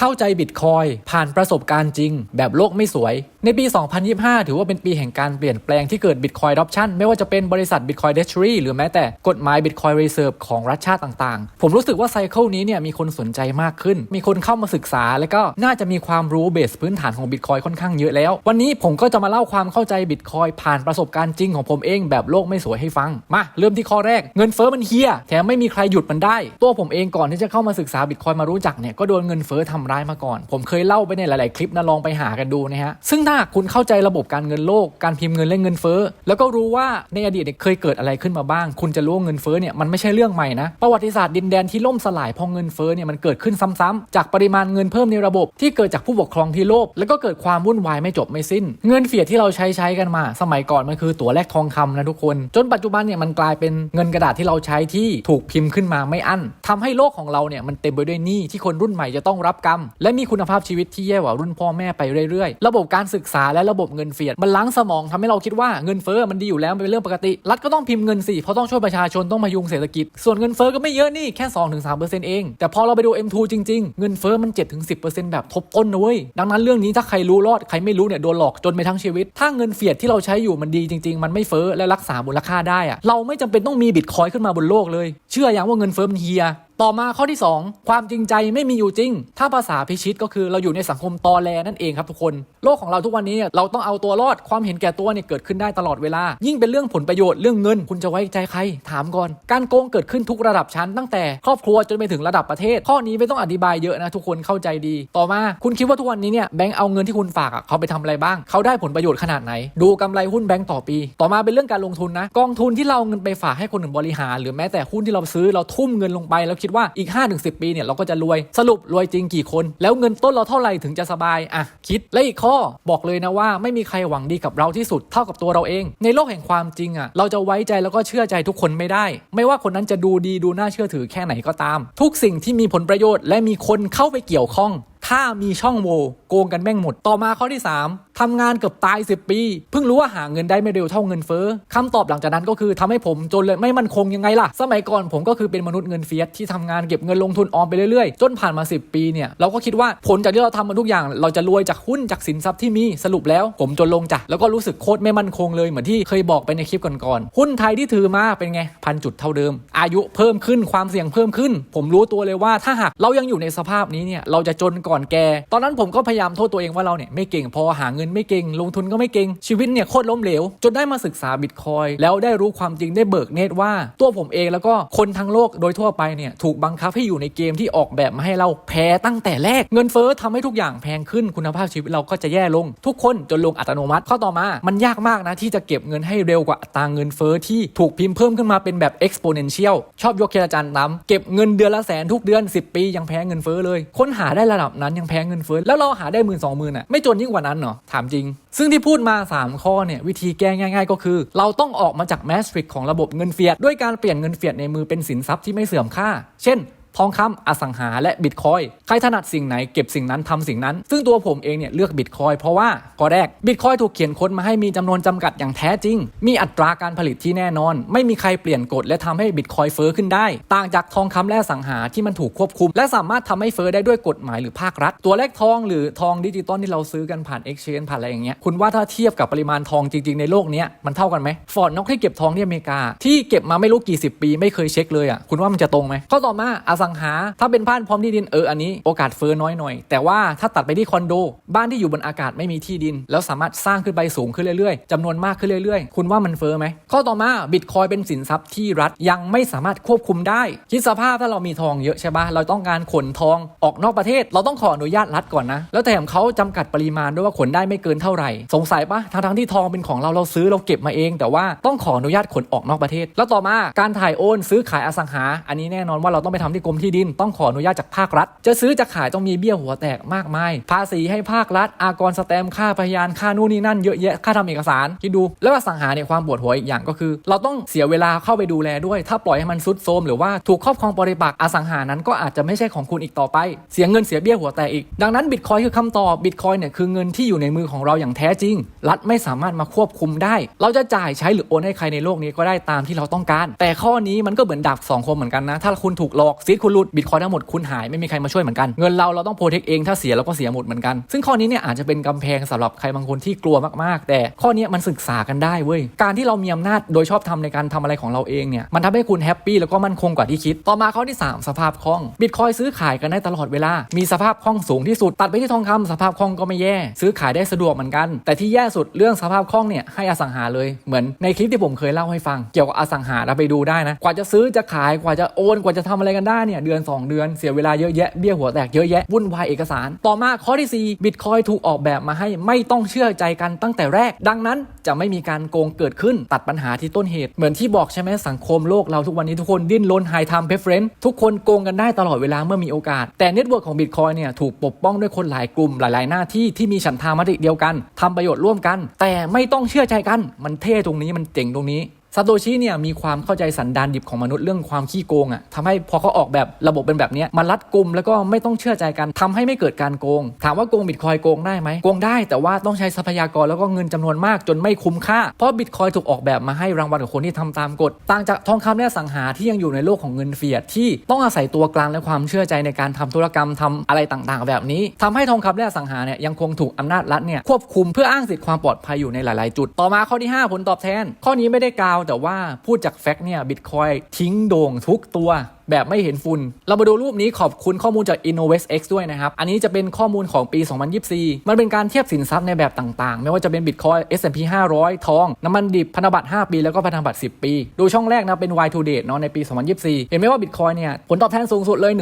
เข้าใจบิตคอยผ่านประสบการณ์จริง แบบโลกไม่สวย ในปี 2025 ถือว่าเป็นปีแห่งการเปลี่ยนแปลงที่เกิด Bitcoin Adoption ไม่ว่าจะเป็นบริษัท Bitcoin Treasury หรือแม้แต่กฎหมาย Bitcoin Reserve ของรัฐชาติต่างๆ ผมรู้สึกว่าไซเคิลนี้เนี่ยมีคนสนใจมากขึ้น มีคนเข้ามาศึกษา และก็น่าจะมีความรู้เบสพื้นฐานของ Bitcoin ค่อนข้างเยอะแล้ว วันนี้ผมก็จะมาเล่าความเข้าใจ Bitcoin ผ่านประสบการณ์จริงของผมเองแบบโลกไม่สวยให้ฟังมาเริ่มที่ข้อแรกเงินเฟ้อมันเฮียแถมไม่มีใครหยุดมันได้ ตัวผมเองก่อนที่จะเข้ามาศึกษา Bitcoin มารู้จักเนี่ยก็โดนเงินเฟ้อทำร้ายมาก่อน ผมเคยเล่าไปในหลาย ๆ คลิปนะลองไปหากันดูนะฮะ ซึ่งถ้าคุณเข้าใจระบบการเงินโลก การพิมพ์เงินและเงินเฟ้อ แล้วก็รู้ว่าในอดีตเคยเกิดอะไรขึ้นมาบ้าง คุณจะรู้ว่าเงินเฟ้อเนี่ยมันไม่ใช่เรื่องใหม่นะ ประวัติศาสตร์ดินแดนที่ล่มสลายเพราะเงินเฟ้อเนี่ยมันเกิดขึ้นซ้ำๆจากปริมาณเงินเพิ่มในระบบที่เกิดจากผู้ปกครองที่โลภแล้วก็เกิดความวุ่นวายไม่จบไม่สิ้น เงินเฟียดที่เราใช้ใช้กันมา สมัยก่อนมันคือตั๋วแลกทองคำนะทุกคน จนปัจจุบันเนี่ยมันกลายเป็นเงินกระดาษที่เราใช้ที่ถูกพิมพ์ขึ้นมาไม่อั้นทำให้โลกของเราเนี่ยมันเต็มไปด้วยหนี้ที่คนรุ่นใหม่จะต้องรับกรรมและมีคุณภาพชีวิตที่แย่กว่ารุ่นพ่อแม่ไปเรื่อยๆ ระบบการศึกษาและระบบเงินเฟียดมันล้างสมองทำให้เราคิดว่าเงินเฟ้อมันดีอยู่แล้วเป็นเรื่องปกติ รัฐก็ต้องพิมพ์เงินสิเพราะต้องช่วยประชาชนต้องพยุงเศรษฐกิจ ส่วนเงินเฟ้อก็ไม่เยอะนี่แค่ 2-3%เอง แต่พอเราไปดู M2 จริงๆ เงินเฟ้อมัน 7-10%แบบทบต้นนะเว้ยดังนั้นเรื่องนี้ถ้าใครรู้รอดใครไม่รู้เนี่ยโดนหลอกจนไปทั้งชีวิต ถ้าเงินเฟียดที่เราใช้อยู่มันดีจริง ๆ มันไม่เฟ้อและรักษามูลค่าได้อะเราไม่จำเป็นต้องมีบิตคอยขึ้นมาบนโลกเลย ชื่ออย่างว่าเงินเฟ้อมันเฮีย ต่อมาข้อที่ 2 ความจริงใจไม่มีอยู่จริง ถ้าภาษาพิชิตก็คือเราอยู่ในสังคมตอแลนั่นเองครับทุกคน โลกของเราทุกวันนี้เราต้องเอาตัวรอดความเห็นแก่ตัวเนี่ยเกิดขึ้นได้ตลอดเวลา ยิ่งเป็นเรื่องผลประโยชน์เรื่องเงิน คุณจะไว้ใจใคร ถามก่อน การโกงเกิดขึ้นทุกระดับชั้นตั้งแต่ครอบครัวจนไปถึงระดับประเทศ ข้อนี้ไม่ต้องอธิบายเยอะนะทุกคนเข้าใจดี ต่อมาคุณคิดว่าทุกวันนี้เนี่ยแบงก์เอาเงินที่คุณฝากอะเขาไปทำอะไรบ้าง เขาได้ผลประโยชน์ขนาดไหน ดูกำไรหุ้นแบงก์ต่อปี ต่อมาเป็นเรื่องการลงทุนนะกองทุนที่เราเงินไปฝากให้คนอื่นบริหาร หรือแม้แต่หุ้นที่เราซื้อเราทุ่มเงินลงไป แล้วคิดว่าอีก 5-10 ปีเนี่ยเราก็จะรวยสรุปรวยจริงกี่คน แล้วเงินต้นเราเท่าไหร่ถึงจะสบายอะคิดและอีกข้อบอกเลยนะว่าไม่มีใครหวังดีกับเราที่สุดเท่ากับตัวเราเอง ในโลกแห่งความจริงอะเราจะไว้ใจแล้วก็เชื่อใจทุกคนไม่ได้ ไม่ว่าคนนั้นจะดูดีดูน่าเชื่อถือแค่ไหนก็ตาม ทุกสิ่งที่มีผลประโยชน์และมีคนเข้าไปเกี่ยวข้อง ถ้ามีช่องโหว่โกงกันแม่งหมด ต่อมาข้อที่ 3 ทำงานเกือบตาย 10 ปี เพิ่งรู้ว่าหาเงินได้ไม่เร็วเท่าเงินเฟ้อคำตอบหลังจากนั้นก็คือทำให้ผมจนเลยไม่มั่นคงยังไงล่ะ สมัยก่อนผมก็คือเป็นมนุษย์เงินเฟียสที่ทำงานเก็บเงินลงทุนออมไปเรื่อยๆ จนผ่านมา 10 ปีเนี่ยเราก็คิดว่าผลจากที่เราทำมาทุกอย่าง เราจะรวยจากหุ้นจากสินทรัพย์ที่มีสรุปแล้ว ผมจนลงจ้ะแล้วก็รู้สึกโคตรไม่มั่นคงเลยเหมือนที่เคยบอกไปในคลิปก่อนๆหุ้นไทยที่ถือมาเป็นไงพันจุดเท่าเดิม อายุเพิ่มขึ้นความเสี่ยงเพิ่มขึ้น ผมรู้ตัวเลยว่าถ้าหากเรายังอยู่ในสภาพนี้เนี่ยเราจะจนก่อนแก ตอนนั้นผมก็พยายามโทษตัวเองว่าเราเนี่ยไม่เก่งพอหาเงินไม่เก่ง ลงทุนก็ไม่เก่ง ชีวิตเนี่ยโคตรล้มเหลว จนได้มาศึกษาบิตคอยแล้วได้รู้ความจริงได้เบิกเนตรว่า ตัวผมเองแล้วก็คนทั้งโลกโดยทั่วไปเนี่ยถูกบังคับให้อยู่ในเกมที่ออกแบบมาให้เราแพ้ตั้งแต่แรกเงินเฟ้อทำให้ทุกอย่างแพงขึ้นคุณภาพชีวิตเราก็จะแย่ลง ทุกคนจนลงอัตโนมัติข้อต่อมา มันยากมากนะที่จะเก็บเงินให้เร็วกว่าอัตราเงินเฟ้อที่ถูกพิมพ์เพิ่มขึ้นมาเป็นแบบ exponential ชอบยกเคอาจารย์น้ำเก็บเงินเดือนละแสนทุกเดือน 10 ปียังแพ้เงินเฟ้อเลย ค้นหาได้ระดับนั้นยังแพ้เงินเฟ้อแล้วเราหาได้หมื่นสองหมื่นอะไม่จนยิ่งกว่านั้นเหรอถามจริง ซึ่งที่พูดมา 3 ข้อเนี่ยวิธีแก้ง่าย ๆ ก็คือ เราต้องออกมาจากแมสทริกของระบบเงินเฟียดด้วยการเปลี่ยนเงินเฟียดในมือเป็นสินทรัพย์ที่ไม่เสื่อมค่า เช่น ทองคำอสังหาและบิตคอยใครถนัดสิ่งไหนเก็บสิ่งนั้นทำสิ่งนั้น ซึ่งตัวผมเองเนี่ยเลือกบิตคอยเพราะว่าข้อแรกบิตคอยถูกเขียนค้นมาให้มีจำนวนจำกัดอย่างแท้จริง มีอัตราการผลิตที่แน่นอน ไม่มีใครเปลี่ยนกฎและทำให้บิตคอยเฟอ้อขึ้นได้ ต่างจากทองคำและสังหาที่มันถูกควบคุม และสามารถทำให้เฟอ้อได้ด้วยกฎหมายหรือภาครัฐ ตัวเลขทองหรือทองดิจิตอลที่เราซื้อกันผ่าน exchange ผ่านอะไรอย่างเงี้ยคุณว่าถ้าเทียบกับปริมาณทองจริง ๆในโลกเนี้ยมันเท่ากันไหมฟอร์ดนอกที่เก็บทองที่อเมริกา ที่เก็บมาไม่รู้กี่สิบปีไม่เคยเช็คเลยอะคุณว่ามันจะตรงไหมข้อต่อมาอสังหา ถ้าเป็นบ้านพร้อมที่ดินเอออันนี้โอกาสเฟ้อน้อยหน่อย แต่ว่าถ้าตัดไปที่คอนโด บ้านที่อยู่บนอากาศไม่มีที่ดิน แล้วสามารถสร้างขึ้นไปสูงขึ้นเรื่อยๆจำนวนมากขึ้นเรื่อยๆ คุณว่ามันเฟ้อไหมข้อต่อมาบิตคอยเป็นสินทรัพย์ที่รัฐยังไม่สามารถควบคุมได้คิดสภาพถ้าเรามีทองเยอะใช่ปะเราต้องการขนทองออกนอกประเทศ เราต้องขออนุญาตรัฐก่อนนะ แล้วแถมเขาจำกัดปริมาณด้วยว่าขนได้ไม่เกินเท่าไหร่ สงสัยปะทั้งๆที่ทองเป็นของเราเราซื้อเราเก็บมาเอง แต่ว่าต้องขออนุญาตขนออกนอกประเทศ แล้วต่อมาการถ่ายโอนซื้อขายอสังหา อันนี้แน่นอนว่าเราต้องไปทำที่กรมที่ดินต้องขออนุญาตจากภาครัฐ จะซื้อจะขายต้องมีเบี้ยหัวแตกมากมาย ภาษีให้ภาครัฐ อากรสแตมค่าพยานค่านู่นนี่นั่นเยอะแยะค่าทำเอกสารคิดดู แล้วอสังหาเนี่ยความปวดหัวอีกอย่างก็คือ เราต้องเสียเวลาเข้าไปดูแลด้วย ถ้าปล่อยให้มันซุดโทมหรือว่าถูกครอบครองปริปักอสังหานั้นก็อาจจะไม่ใช่ของคุณอีกต่อไป เสียเงินเสียเบี้ยหัวแตกอีก ดังนั้นบิตคอยคือคำตอบบิตคอยเนี่ยคือเงินที่อยู่ในมือของเราอย่างแท้จริง รัฐไม่สามารถมาควบคุมได้ เราจะจ่ายใช้หรือโอนให้ใครในโลกนี้ก็ได้ตามที่เราต้องการ แต่ข้อนี้มันก็เหมือนดาบสองคมเหมือนกันนะ ถ้าคุณถูกหลอกซิทคุณหลุดบิตคอยทั้งหมดคุณหายไม่มีใครมาช่วยเหมือนกันเงินเราเราต้องโปรเทคเองถ้าเสียเราก็เสียหมดเหมือนกัน ซึ่งข้อนี้เนี่ยอาจจะเป็นกำแพงสำหรับใครบางคนที่กลัวมากๆ แต่ข้อนี้มันศึกษากันได้เว้ยการที่เรามีอำนาจโดยชอบทำในการทำอะไรของเราเองเนี่ยมันทำให้คุณแฮปปี้แล้วก็มั่นคงกว่าที่คิด ต่อมาข้อที่ 3 สภาพคล่องบิตคอยซื้อขายกันได้ตลอดเวลา มีสภาพคล่องสูงที่สุดตัดไปที่ทองคำสภาพคล่องก็ไม่แย่ ซื้อขายได้สะดวกเหมือนกัน แต่ที่แย่สุดเรื่องสภาพคล่องเนี่ยให้อสังหาเลยเหมือนในคลิปที่ผมเคยเล่าให้ฟัง เกี่ยวกับอสังหาเราไปดูได้นะกว่าจะซื้อจะขายกว่าจะโอนกว่าจะทำอะไรกันได้เนี่ยเดือน 2 เดือนเสียเวลาเยอะแยะเบี้ยหัวแตกเยอะแยะวุ่นวายเอกสาร ต่อมาข้อที่4บิตคอยถูกออกแบบมาให้ไม่ต้องเชื่อใจกันตั้งแต่แรก ดังนั้นจะไม่มีการโกงเกิดขึ้นตัดปัญหาที่ต้นเหตุ เหมือนที่บอกใช่ไหมสังคมโลกเราทุกวันนี้ทุกคนดิ้นรนไฮทม์เพฟเฟรนทุกคนโกงกันได้ตลอดเวลาเมื่อมีโอกาส แต่เน็ตเวิร์กของบิตคอยเนี่ยถูกปกป้องด้วยคนหลายกลุ่มหลาย ๆ หน้าที่ที่มีฉันทามติเดียวกันทำประโยชน์ร่วมกัน แต่ไม่ต้องเชื่อใจกันมันเท่ตรงนี้มันเจ๋งตรงนี้ ซาโตชิเนี่ยมีความเข้าใจสันดานดิบของมนุษย์เรื่องความขี้โกงอะ่ะทำให้พอเขาออกแบบระบบเป็นแบบนี้มันรัดกุมแล้วก็ไม่ต้องเชื่อใจกันทำให้ไม่เกิดการโกง ถามว่าโกงบิตคอยโกงได้ไหมโกงได้แต่ว่าต้องใช้ทรัพยากรแล้วก็เงินจำนวนมากจนไม่คุ้มค่า เพราะบิตคอยถูกออกแบบมาให้รางวัลกับคนที่ทำตามกฎ ต่างจากทองคำและสังหาที่ยังอยู่ในโลกของเงินเฟียดที่ต้องอาศัยตัวกลางและความเชื่อใจในการทำธุรกรรมทำอะไรต่างๆ แบบนี้ทำให้ทองคำและสังหาเนี่ยยังคงถูกอำนาจรัฐเนี่ยควบคุมเพื่ออ้างสิทธิความปลอดภัยอยู่ในหลาย ๆ จุด ต่อมาข้อที่ 5 ผลตอบแทน ข้อนี้ไม่ได้กล่าวแต่ว่าพูดจากแฟกต์เนี่ยบิตคอยทิ้งโด่งทุกตัว แบบไม่เห็นฝุ่น เรามาดูรูปนี้ขอบคุณข้อมูลจาก InnovestX ด้วยนะครับ อันนี้จะเป็นข้อมูลของปี 2024 มันเป็นการเทียบสินทรัพย์ในแบบต่างๆ ไม่ว่าจะเป็น Bitcoin S&P 500 ทอง น้ำมันดิบ พันธบัตร 5 ปี แล้วก็พันธบัตร 10 ปี ดูช่องแรกนะเป็น Y to date เนาะในปี 2024 เห็นไหมว่า Bitcoin เนี่ยผลตอบแทนสูงสุดเลย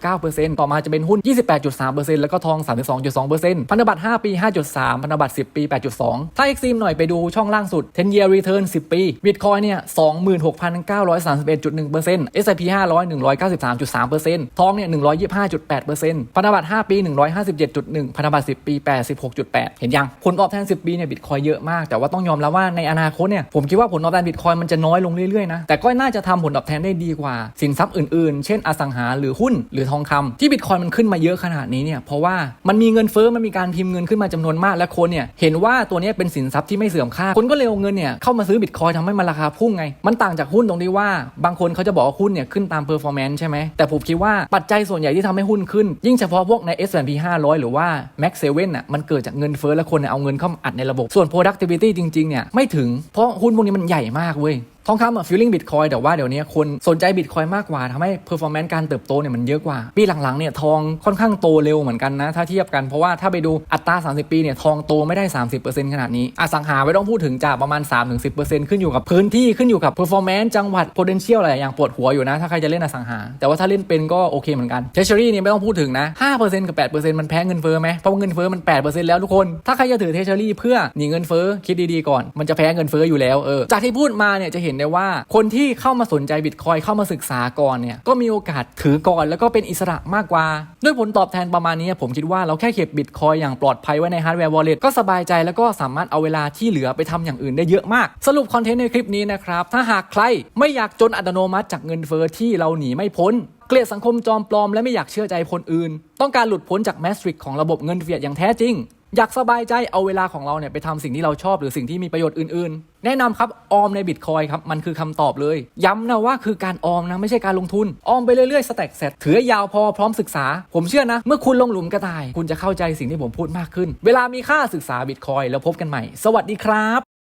129%ต่อมาจะเป็นหุ้น 28.3%แล้วก็ทอง 32.2%พันธบัตร 5 ปี 5.3 พันธบัตร 10 ปี 8.2 ถ้า Exim หน่อยไปดูช่องล่างสุด 10 year return 10 ปี Bitcoin เนี่ย26,931.1% S&P 500 193.3%ทองเนี่ย125.8%พันธบัตร5ปี 157.1 พันธบัตร10 ปี 86.8 เห็นยัง ผลตอบแทน 10 ปีเนี่ยบิตคอยเยอะมาก แต่ว่าต้องยอมรับว่าในอนาคตเนี่ยผมคิดว่าผลตอบแทนบิตคอยมันจะน้อยลงเรื่อยๆนะ แต่ก็น่าจะทำผลตอบแทนได้ดีกว่า สินทรัพย์อื่นๆ เช่นอสังหาหรือหุ้นหรือทองคำที่บิตคอยมันขึ้นมาเยอะขนาดนี้เนี่ยเพราะว่ามันมีเงินเฟ้อมันมีการพิมพ์เงินขึ้นมาจำนวนมากและคนเนี่ยเห็นว่าตัวนี้เป็นสินทรัพย์ที่ไม่เสื่อมค่าคนก็เลยเอาเงินเนี่ยเข้ามาซื้อบิตคอยทำให้มันราคาพุ่งไง มันต่างจากหุ้นตรงที่ว่าบางคนเขาจะบอกว่าหุ้นเนี่ยขึ้นตามอร์ฟอร์แมนซ์ใช่ไหมแต่ผมคิดว่าปัจจัยส่วนใหญ่ที่ทำให้หุ้นขึ้น ยิ่งเฉพาะพวกใน S&P 500 หรือว่า Max 7อะมันเกิดจากเงินเฟ้อและคนเนี่ยเอาเงินเข้ามาอัดในระบบส่วน productivity จริงๆเนี่ยไม่ถึงเพราะหุ้นพวกนี้มันใหญ่มากเว้ย ทองคำอะ feeling bitcoin แต่ว่าเดี๋ยวนี้คนสนใจ bitcoin มากกว่าทำให้ performance การเติบโตเนี่ยมันเยอะกว่า ปีหลังๆเนี่ยทองค่อนข้างโตเร็วเหมือนกันนะ ถ้าเทียบกันเพราะว่าถ้าไปดูอัตรา 30 ปีเนี่ยทองโตไม่ได้ 30%ขนาดนี้อสังหาไม่ต้องพูดถึงจากประมาณ 3-10%ขึ้นอยู่กับพื้นที่ขึ้นอยู่กับ performance จังหวัด potential อะไรอย่างปวดหัวอยู่นะถ้าใครจะเล่นอสังหา แต่ว่าถ้าเล่นเป็นก็โอเคเหมือนกัน treasury เนี่ยไม่ต้องพูดถึงนะ5%กับ 8%มันแพ้เงินเฟ้อไหมเพราะเงินเฟ้อมัน 8%แล้วทุกคน ถ้าใครจะถือ treasury เพื่อหนีเงินเฟ้อคิดดีๆก่อนมันจะแพ้เงินเฟ้ออยู่แล้วเออจากที่พูดมาเนี่ยจะเห็นได้ว่า คนที่เข้ามาสนใจบิตคอยเข้ามาศึกษาก่อนเนี่ยก็มีโอกาสถือก่อนแล้วก็เป็นอิสระมากกว่า ด้วยผลตอบแทนประมาณนี้ผมคิดว่าเราแค่เก็บบิตคอยอย่างปลอดภัยไว้ในฮาร์ดแวร์วอลเล็ตก็สบายใจแล้วก็สามารถเอาเวลาที่เหลือไปทำอย่างอื่นได้เยอะมาก สรุปคอนเทนต์ในคลิปนี้นะครับถ้าหากใครไม่อยากจนอัตโนมัติจากเงินเฟอ้อที่เราหนีไม่พ้นเกลียดสังคมจอมปลอมและไม่อยากเชื่อใจคนอื่น ต้องการหลุดพ้นจากแมสทริกของระบบเงินเฟียดอย่างแท้จริง อยากสบายใจเอาเวลาของเราเนี่ยไปทำสิ่งที่เราชอบหรือสิ่งที่มีประโยชน์อื่นๆ แนะนำครับออมในบิตคอยครับมันคือคำตอบเลย ย้ำนะว่าคือการออมนะไม่ใช่การลงทุน ออมไปเรื่อยๆสแต็กเสร็จถือยาวพอพร้อมศึกษา ผมเชื่อนะ เมื่อคุณลงหลุมกระต่าย คุณจะเข้าใจสิ่งที่ผมพูดมากขึ้น เวลามีค่าศึกษาบิตคอยแล้วพบกันใหม่ สวัสดีครับ